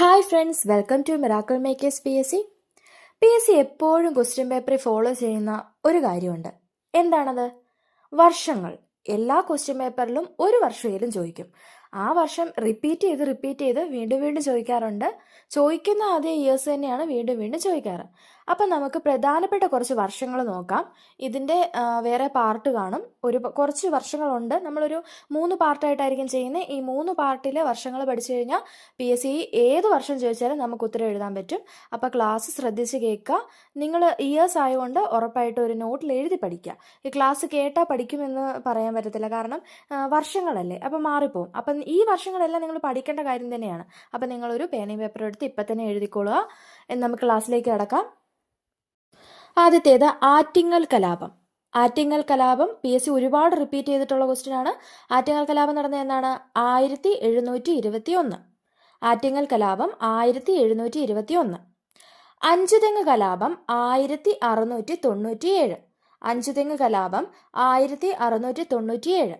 Hi friends welcome to miracle makers P S C P S C എപ്പോഴും question പേപ്പറിൽ follow ചെയ്യുന്ന ഒരു കാര്യമുണ്ട്. എന്താണത്? വർഷങ്ങൾ. എല്ലാ ക്വസ്റ്റ്യൻ പേപ്പറിലും ഒരു വർഷമെങ്കിലും ചോദിക്കും. ആ വർഷം റിപ്പീറ്റ് ചെയ്ത് റിപ്പീറ്റ് ചെയ്ത് വീണ്ടും വീണ്ടും ചോദിക്കാറുണ്ട്. ചോദിക്കുന്ന അതേ ഇയേഴ്സ് തന്നെയാണ് വീണ്ടും വീണ്ടും ചോദിക്കാറ്. അപ്പം നമുക്ക് പ്രധാനപ്പെട്ട കുറച്ച് വർഷങ്ങൾ നോക്കാം. ഇതിന്റെ വേറെ പാർട്ട് കാണും. ഒരു കുറച്ച് വർഷങ്ങളുണ്ട്. നമ്മളൊരു മൂന്ന് പാർട്ടായിട്ടായിരിക്കും ചെയ്യുന്നത്. ഈ മൂന്ന് പാർട്ടിലെ വർഷങ്ങൾ പഠിച്ചു കഴിഞ്ഞാൽ പി എസ് സി ഏത് വർഷം ചോദിച്ചാലും നമുക്ക് ഉത്തരം എഴുതാൻ പറ്റും. അപ്പോൾ ക്ലാസ് ശ്രദ്ധിച്ച് കേൾക്കുക. നിങ്ങൾ ഇയേഴ്സ് ആയതുകൊണ്ട് ഉറപ്പായിട്ട് ഒരു നോട്ടിൽ എഴുതി പഠിക്കുക. ഈ ക്ലാസ് കേട്ടാൽ പഠിക്കുമെന്ന് പറയാൻ പറ്റത്തില്ല. കാരണം വർഷങ്ങളല്ലേ. അപ്പം മാറിപ്പോവും. അപ്പം ഈ വർഷങ്ങളെല്ലാം നിങ്ങൾ പഠിക്കേണ്ട കാര്യം തന്നെയാണ്. അപ്പം നിങ്ങളൊരു പേനയും പേപ്പറും എടുത്ത് ഇപ്പം തന്നെ എഴുതിക്കൊള്ളുക നമുക്ക് ക്ലാസ്സിലേക്ക് കിടക്കാം. ആദ്യത്തേത് ആറ്റിങ്ങൽ കലാപം. ആറ്റിങ്ങൽ കലാപം പി എസ് സി ഒരുപാട് റിപ്പീറ്റ് ചെയ്തിട്ടുള്ള ക്വസ്റ്റ്യൻ ആണ്. ആറ്റിങ്ങൽ കലാപം നടന്ന എന്നാണ്? ആയിരത്തി എഴുന്നൂറ്റി ഇരുപത്തി ഒന്ന് ആറ്റിങ്ങൽ കലാപം ആയിരത്തി എഴുന്നൂറ്റി ഇരുപത്തി ഒന്ന് അഞ്ചുതെങ്ങ് കലാപം ആയിരത്തി അറുന്നൂറ്റി തൊണ്ണൂറ്റിയേഴ് അഞ്ചുതെങ്ങ് കലാപം ആയിരത്തി അറുന്നൂറ്റി തൊണ്ണൂറ്റിയേഴ്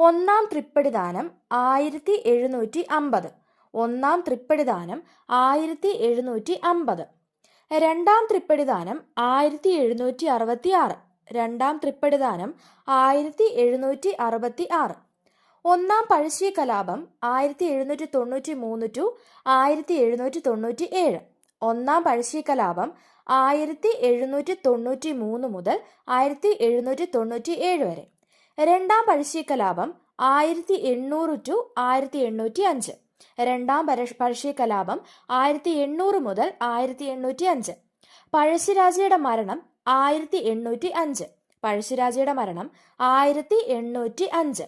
ഒന്നാം തൃപ്പടിദാനം ആയിരത്തി എഴുന്നൂറ്റി അമ്പത് ഒന്നാം തൃപ്പടിദാനം ആയിരത്തി എഴുന്നൂറ്റി അമ്പത് രണ്ടാം തൃപ്പടിദാനം ആയിരത്തി എഴുന്നൂറ്റി അറുപത്തി ആറ് രണ്ടാം തൃപ്പടിദാനം ആയിരത്തി എഴുന്നൂറ്റി അറുപത്തി ആറ് ഒന്നാം പഴശ്ശി കലാപം ആയിരത്തി എഴുന്നൂറ്റി തൊണ്ണൂറ്റി മൂന്ന് ടു ആയിരത്തി എഴുന്നൂറ്റി തൊണ്ണൂറ്റി ഏഴ് ഒന്നാം പഴശ്ശി കലാപം ആയിരത്തി എഴുന്നൂറ്റി തൊണ്ണൂറ്റി മൂന്ന് മുതൽ ആയിരത്തി എഴുന്നൂറ്റി തൊണ്ണൂറ്റി ഏഴ് വരെ. രണ്ടാം പഴശ്ശി കലാപം ആയിരത്തി എണ്ണൂറ് ടു ആയിരത്തി എണ്ണൂറ്റി അഞ്ച് രണ്ടാം പഴശ്ശി കലാപം ആയിരത്തി എണ്ണൂറ് മുതൽ ആയിരത്തി എണ്ണൂറ്റി അഞ്ച് പഴശ്ശിരാജയുടെ മരണം ആയിരത്തി എണ്ണൂറ്റി അഞ്ച് പഴശ്ശിരാജയുടെ മരണം ആയിരത്തി എണ്ണൂറ്റി അഞ്ച്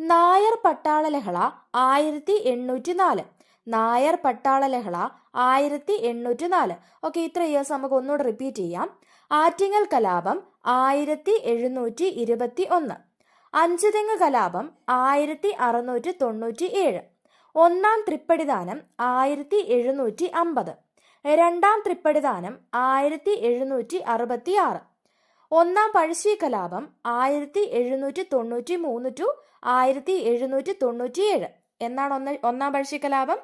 നായർ പട്ടാള ലഹള ആയിരത്തി എണ്ണൂറ്റി നാല് നായർ പട്ടാള ലഹള ആയിരത്തി എണ്ണൂറ്റി നാല് ഓക്കെ ഇത്ര ഇയേഴ്സ് നമുക്ക് ഒന്നുകൂടെ റിപ്പീറ്റ് ചെയ്യാം. ആറ്റിങ്ങൽ കലാപം ആയിരത്തി എഴുന്നൂറ്റി ഇരുപത്തി ഒന്ന് അഞ്ചുതെങ്ങ് കലാപം ആയിരത്തി അറുന്നൂറ്റി തൊണ്ണൂറ്റി ഏഴ് ഒന്നാം തൃപ്പടിദാനം ആയിരത്തി എഴുന്നൂറ്റി അമ്പത് രണ്ടാം തൃപ്പടിദാനം ആയിരത്തി എഴുന്നൂറ്റി അറുപത്തി ആറ് ഒന്നാം പഴശ്ശി കലാപം ആയിരത്തി എഴുന്നൂറ്റി തൊണ്ണൂറ്റി മൂന്ന് ടു ആയിരത്തി എഴുന്നൂറ്റി തൊണ്ണൂറ്റി ഏഴ് എന്നാണ് ഒന്ന് ഒന്നാം പഴശ്ശി കലാപം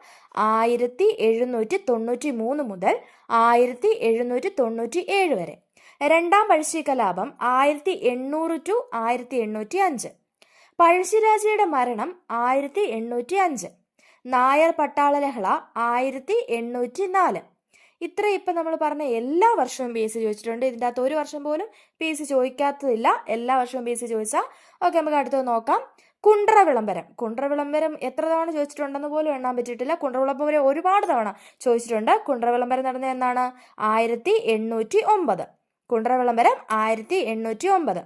ആയിരത്തി എഴുന്നൂറ്റി തൊണ്ണൂറ്റി മൂന്ന് മുതൽ ആയിരത്തി എഴുന്നൂറ്റി തൊണ്ണൂറ്റി ഏഴ് വരെ. രണ്ടാം പഴശ്ശി കലാപം ആയിരത്തി എണ്ണൂറ് ടു ആയിരത്തി എണ്ണൂറ്റി അഞ്ച് പഴശ്ശിരാജയുടെ മരണം ആയിരത്തി എണ്ണൂറ്റി അഞ്ച് നായർ പട്ടാള ലഹള ആയിരത്തി എണ്ണൂറ്റി നാല് ഇത്ര ഇപ്പം നമ്മൾ പറഞ്ഞ എല്ലാ വർഷവും പി എസ് സി ചോദിച്ചിട്ടുണ്ട്. ഇതിന്റെ അകത്ത് ഒരു വർഷം പോലും പി എസ് സി ചോദിക്കാത്തതില്ല. എല്ലാ വർഷവും പി എസ് സി ചോദിച്ചാൽ ഓക്കെ നമുക്ക് അടുത്തത് നോക്കാം. കുണ്ട്ര വിളംബരം കുണ്ട്ര വിളംബരം എത്ര തവണ ചോദിച്ചിട്ടുണ്ടെന്ന് പോലും എണ്ണാൻ പറ്റിയിട്ടില്ല. കുണ്ട്ര വിളംബരം ഒരുപാട് തവണ ചോദിച്ചിട്ടുണ്ട്. കുണ്ട്ര വിളംബരം നടന്ന എന്നാണ്? ആയിരത്തി എണ്ണൂറ്റി ഒമ്പത് കുണ്ട്ര വിളംബരം ആയിരത്തി എണ്ണൂറ്റി ഒമ്പത്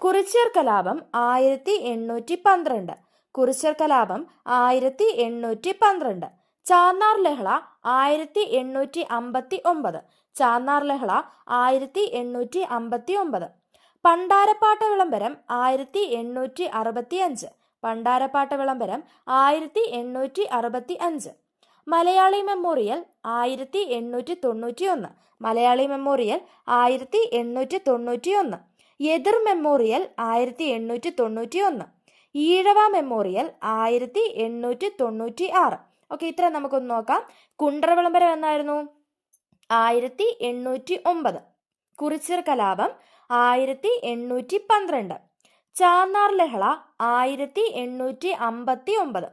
കുറിച്യർ കലാപം ആയിരത്തി എണ്ണൂറ്റി പന്ത്രണ്ട് കുറിച്യർ കലാപം ആയിരത്തി എണ്ണൂറ്റി പന്ത്രണ്ട് ചാന്നാർ ലഹള ആയിരത്തി എണ്ണൂറ്റി അമ്പത്തി ഒമ്പത് ചാന്നാർ ലഹള ആയിരത്തി എണ്ണൂറ്റി അമ്പത്തി ഒമ്പത് പണ്ടാരപ്പാട്ട വിളംബരം ആയിരത്തി എണ്ണൂറ്റി അറുപത്തി അഞ്ച് പണ്ടാരപ്പാട്ട വിളംബരം ആയിരത്തി എണ്ണൂറ്റി അറുപത്തി അഞ്ച് മലയാളി മെമ്മോറിയൽ ആയിരത്തി എണ്ണൂറ്റി തൊണ്ണൂറ്റി ഒന്ന് മലയാളി മെമ്മോറിയൽ ആയിരത്തി എണ്ണൂറ്റി തൊണ്ണൂറ്റി ഒന്ന് എതിർ മെമ്മോറിയൽ ആയിരത്തി എണ്ണൂറ്റി തൊണ്ണൂറ്റി ഒന്ന് ഈഴവ മെമ്മോറിയൽ ആയിരത്തി എണ്ണൂറ്റി തൊണ്ണൂറ്റി ആറ് ഓക്കെ ഇത്ര നമുക്കൊന്ന് നോക്കാം. കുണ്ടറ വിളംബരം എന്നായിരുന്നു? ആയിരത്തി എണ്ണൂറ്റി ഒമ്പത് കുറിച്ചിർ കലാപം ആയിരത്തി എണ്ണൂറ്റി പന്ത്രണ്ട് ചാന്നാർ ലഹള ആയിരത്തി എണ്ണൂറ്റി അമ്പത്തി ഒമ്പത്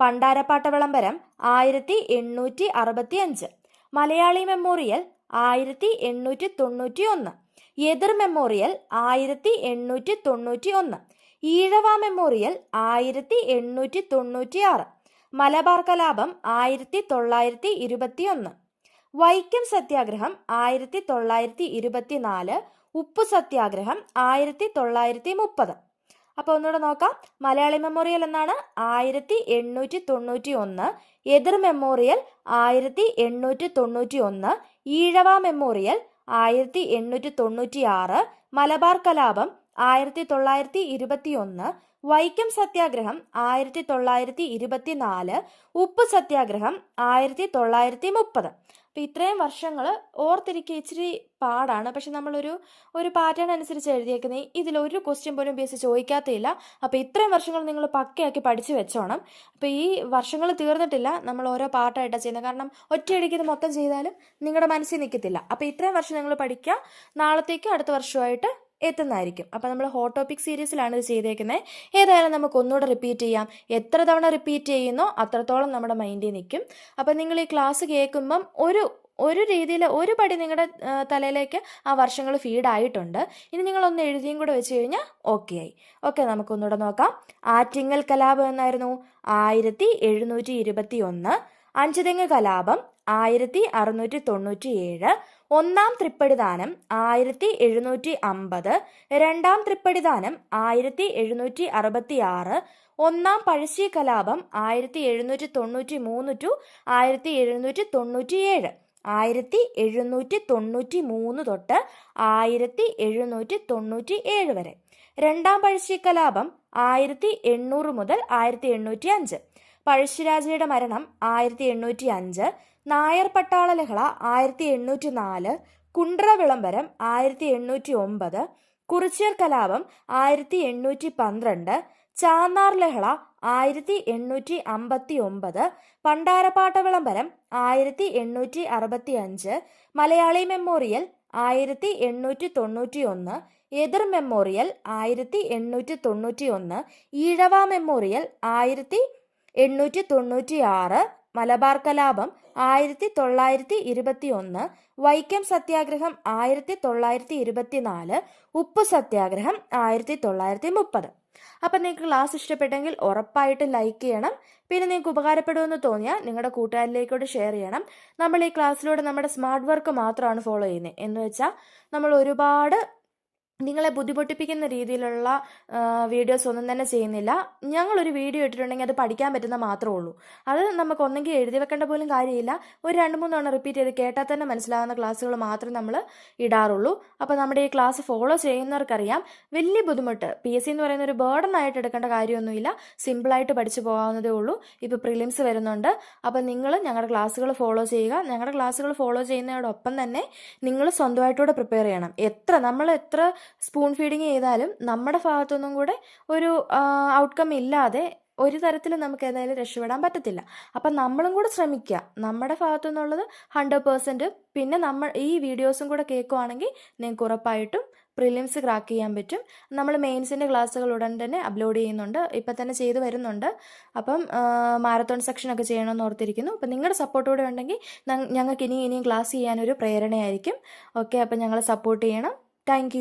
പണ്ടാരപ്പാട്ട വിളംബരം ആയിരത്തി എണ്ണൂറ്റി അറുപത്തി അഞ്ച് മലയാളി മെമ്മോറിയൽ ആയിരത്തി എണ്ണൂറ്റി തൊണ്ണൂറ്റി ഒന്ന് എതിർ മെമ്മോറിയൽ ആയിരത്തി എണ്ണൂറ്റി തൊണ്ണൂറ്റി ഒന്ന് ഈഴവ മെമ്മോറിയൽ ആയിരത്തി എണ്ണൂറ്റി തൊണ്ണൂറ്റി ആറ് മലബാർ കലാപം ആയിരത്തി തൊള്ളായിരത്തി ഇരുപത്തി ഒന്ന് വൈക്കം സത്യാഗ്രഹം ആയിരത്തി തൊള്ളായിരത്തി ഇരുപത്തി നാല് ഉപ്പ് സത്യാഗ്രഹം ആയിരത്തി തൊള്ളായിരത്തി മുപ്പത് അപ്പോൾ ഒന്നുകൂടെ നോക്കാം. മലയാളി മെമ്മോറിയൽ എന്നാണ് ആയിരത്തി എണ്ണൂറ്റി തൊണ്ണൂറ്റി ഒന്ന് എതിർ മെമ്മോറിയൽ ആയിരത്തി എണ്ണൂറ്റി തൊണ്ണൂറ്റി ഒന്ന് ഈഴവ മെമ്മോറിയൽ ആയിരത്തി എണ്ണൂറ്റി തൊണ്ണൂറ്റി ആറ് മലബാർ കലാപം ആയിരത്തി തൊള്ളായിരത്തി ഇരുപത്തി ഒന്ന് വൈക്കം സത്യാഗ്രഹം ആയിരത്തി തൊള്ളായിരത്തി ഇരുപത്തി നാല് ഉപ്പ് സത്യാഗ്രഹം ആയിരത്തി തൊള്ളായിരത്തി മുപ്പത് അപ്പോൾ ഇത്രയും വർഷങ്ങൾ ഓർത്തിരിക്കുക ഇച്ചിരി പാടാണ്. പക്ഷെ നമ്മളൊരു ഒരു പാറ്റേൺ അനുസരിച്ച് എഴുതിയേക്കുന്നത് ഇതിലൊരു ക്വസ്റ്റ്യൻ പോലും ബി എസ് ചോദിക്കാത്തയില്ല. അപ്പോൾ ഇത്രയും വർഷങ്ങൾ നിങ്ങൾ പക്കയാക്കി പഠിച്ചു വെച്ചോണം. അപ്പോൾ ഈ വർഷങ്ങൾ തീർന്നിട്ടില്ല നമ്മൾ ഓരോ പാട്ടായിട്ടാണ് ചെയ്യുന്നത്. കാരണം ഒറ്റയടിക്ക് ഇത് മൊത്തം ചെയ്താലും നിങ്ങളുടെ മനസ്സിൽ നിൽക്കത്തില്ല അപ്പോൾ ഇത്രയും വർഷം നിങ്ങൾ പഠിക്കുക നാളത്തേക്ക് അടുത്ത വർഷമായിട്ട് എത്തുന്നതായിരിക്കും. അപ്പോൾ നമ്മൾ ഹോട്ട് ടോപ്പിക് സീരീസിലാണ് ഇത് ചെയ്തേക്കുന്നത് ഏതായാലും നമുക്ക് ഒന്നുകൂടെ റിപ്പീറ്റ് ചെയ്യാം. എത്ര തവണ റിപ്പീറ്റ് ചെയ്യുന്നോ അത്രത്തോളം നമ്മുടെ മൈൻഡിൽ നിൽക്കും. അപ്പോൾ നിങ്ങൾ ഈ ക്ലാസ് കേൾക്കുമ്പം ഒരു ഒരു രീതിയിൽ ഒരു പടി നിങ്ങളുടെ തലയിലേക്ക് ആ വർഷങ്ങൾ ഫീഡായിട്ടുണ്ട് ഇനി നിങ്ങളൊന്ന് എഴുതിയും കൂടെ വെച്ച് കഴിഞ്ഞാൽ ഓക്കെ ആയി. ഓക്കെ നമുക്കൊന്നുകൂടെ നോക്കാം. ആറ്റിങ്ങൽ കലാപം എന്നായിരുന്നു. ആയിരത്തി എഴുന്നൂറ്റി ഇരുപത്തി ഒന്ന് അഞ്ചുതെങ്ങ് കലാപം ആയിരത്തി അറുന്നൂറ്റി തൊണ്ണൂറ്റി ഏഴ് ഒന്നാം തൃപ്പടിദാനം ആയിരത്തി എഴുന്നൂറ്റി അമ്പത് രണ്ടാം തൃപ്പടിദാനം ആയിരത്തി എഴുന്നൂറ്റി അറുപത്തി ആറ് ഒന്നാം പഴശ്ശി കലാപം ആയിരത്തി എഴുന്നൂറ്റി തൊണ്ണൂറ്റി മൂന്ന് ടു ആയിരത്തി എഴുന്നൂറ്റി തൊണ്ണൂറ്റി ഏഴ് ആയിരത്തി എഴുന്നൂറ്റി തൊണ്ണൂറ്റി മൂന്ന് തൊട്ട് ആയിരത്തി എഴുന്നൂറ്റി തൊണ്ണൂറ്റി ഏഴ് വരെ. രണ്ടാം പഴശ്ശി കലാപം ആയിരത്തി എണ്ണൂറ് മുതൽ ആയിരത്തി എണ്ണൂറ്റി അഞ്ച് പഴശ്ശിരാജയുടെ മരണം ആയിരത്തി എണ്ണൂറ്റി അഞ്ച് നായർ പട്ടാള ലഹള ആയിരത്തി എണ്ണൂറ്റി നാല് കുണ്ട്ര വിളംബരം ആയിരത്തി എണ്ണൂറ്റി ഒമ്പത് കുറിച്യർ കലാപം ആയിരത്തി എണ്ണൂറ്റി പന്ത്രണ്ട് ചാന്നാർ ലഹള ആയിരത്തി എണ്ണൂറ്റി അമ്പത്തി ഒമ്പത് പണ്ടാരപ്പാട്ട വിളംബരം ആയിരത്തി എണ്ണൂറ്റി അറുപത്തി അഞ്ച് മലയാളി മെമ്മോറിയൽ ആയിരത്തി എണ്ണൂറ്റി തൊണ്ണൂറ്റി ഒന്ന് എതിർ മെമ്മോറിയൽ ആയിരത്തി എണ്ണൂറ്റി തൊണ്ണൂറ്റി ഒന്ന് ഈഴവ മെമ്മോറിയൽ ആയിരത്തി എണ്ണൂറ്റി തൊണ്ണൂറ്റി ആറ് മലബാർ കലാപം ആയിരത്തി തൊള്ളായിരത്തി ഇരുപത്തി ഒന്ന് വൈക്കം സത്യാഗ്രഹം ആയിരത്തി തൊള്ളായിരത്തി ഇരുപത്തി നാല് ഉപ്പ് സത്യാഗ്രഹം ആയിരത്തി തൊള്ളായിരത്തി മുപ്പത് അപ്പം നിങ്ങൾക്ക് ക്ലാസ് ഇഷ്ടപ്പെട്ടെങ്കിൽ ഉറപ്പായിട്ട് ലൈക്ക് ചെയ്യണം. പിന്നെ നിങ്ങൾക്ക് ഉപകാരപ്പെടുമെന്ന് തോന്നിയാൽ നിങ്ങളുടെ കൂട്ടുകാരിലേക്കൂടെ ഷെയർ ചെയ്യണം. നമ്മൾ ഈ ക്ലാസ്സിലൂടെ നമ്മുടെ സ്മാർട്ട് വർക്ക് മാത്രമാണ് ഫോളോ ചെയ്യുന്നത്. എന്ന് വെച്ചാൽ നമ്മൾ ഒരുപാട് നിങ്ങളെ ബുദ്ധിമുട്ടിപ്പിക്കുന്ന രീതിയിലുള്ള വീഡിയോസ് ഒന്നും തന്നെ ചെയ്യുന്നില്ല. ഞങ്ങളൊരു വീഡിയോ ഇട്ടിട്ടുണ്ടെങ്കിൽ അത് പഠിക്കാൻ പറ്റുന്ന മാത്രമേ ഉള്ളൂ. അത് നമുക്ക് ഒന്നെങ്കിൽ എഴുതി വെക്കേണ്ട പോലും കാര്യമില്ല. ഒരു രണ്ട് മൂന്ന് തവണ റിപ്പീറ്റ് ചെയ്ത് കേട്ടാൽ തന്നെ മനസ്സിലാകുന്ന ക്ലാസ്സുകൾ മാത്രം നമ്മൾ ഇടാറുള്ളൂ. അപ്പോൾ നമ്മുടെ ഈ ക്ലാസ് ഫോളോ ചെയ്യുന്നവർക്കറിയാം വലിയ ബുദ്ധിമുട്ട്. പി എസ് സി എന്ന് പറയുന്ന ഒരു ബേർഡൻ ആയിട്ട് എടുക്കേണ്ട കാര്യമൊന്നുമില്ല. സിമ്പിളായിട്ട് പഠിച്ചു പോകാവുന്നതേ ഉള്ളൂ. ഇപ്പോൾ പ്രിലിംസ് വരുന്നുണ്ട്. അപ്പോൾ നിങ്ങൾ ഞങ്ങളുടെ ക്ലാസ്സുകൾ ഫോളോ ചെയ്യുക. ഞങ്ങളുടെ ക്ലാസ്സുകൾ ഫോളോ ചെയ്യുന്നതോടൊപ്പം തന്നെ നിങ്ങൾ സ്വന്തമായിട്ടൂടെ പ്രിപ്പയർ ചെയ്യണം. എത്ര നമ്മൾ എത്ര സ്പൂൺ ഫീഡിങ് ചെയ്താലും നമ്മുടെ ഭാഗത്തുനിന്നും കൂടെ ഒരു ഔട്ട്കം ഇല്ലാതെ ഒരു തരത്തിലും നമുക്ക് ഏതായാലും രക്ഷപ്പെടാൻ പറ്റത്തില്ല. അപ്പം നമ്മളും കൂടെ ശ്രമിക്കുക നമ്മുടെ ഭാഗത്തു നിന്നുള്ളത് ഹൺഡ്രഡ് പേഴ്സന്റ് പിന്നെ നമ്മൾ ഈ വീഡിയോസും കൂടെ കേൾക്കുവാണെങ്കിൽ നിങ്ങൾക്ക് ഉറപ്പായിട്ടും പ്രിലിംസ് ക്രാക്ക് ചെയ്യാൻ പറ്റും. നമ്മൾ മെയിൻസിന്റെ ക്ലാസ്സുകൾ ഉടൻ തന്നെ അപ്ലോഡ് ചെയ്യുന്നുണ്ട്. ഇപ്പം തന്നെ ചെയ്തു വരുന്നുണ്ട്. അപ്പം മാരത്തോൺ സെക്ഷനൊക്കെ ചെയ്യണമെന്ന് ഓർത്തിരിക്കുന്നു. അപ്പം നിങ്ങളുടെ സപ്പോർട്ടോടെ ഉണ്ടെങ്കിൽ ഞങ്ങൾക്ക് ഇനി ഇനിയും ക്ലാസ് ചെയ്യാനൊരു പ്രേരണയായിരിക്കും. ഓക്കെ അപ്പം ഞങ്ങളെ സപ്പോർട്ട് ചെയ്യണം. താങ്ക്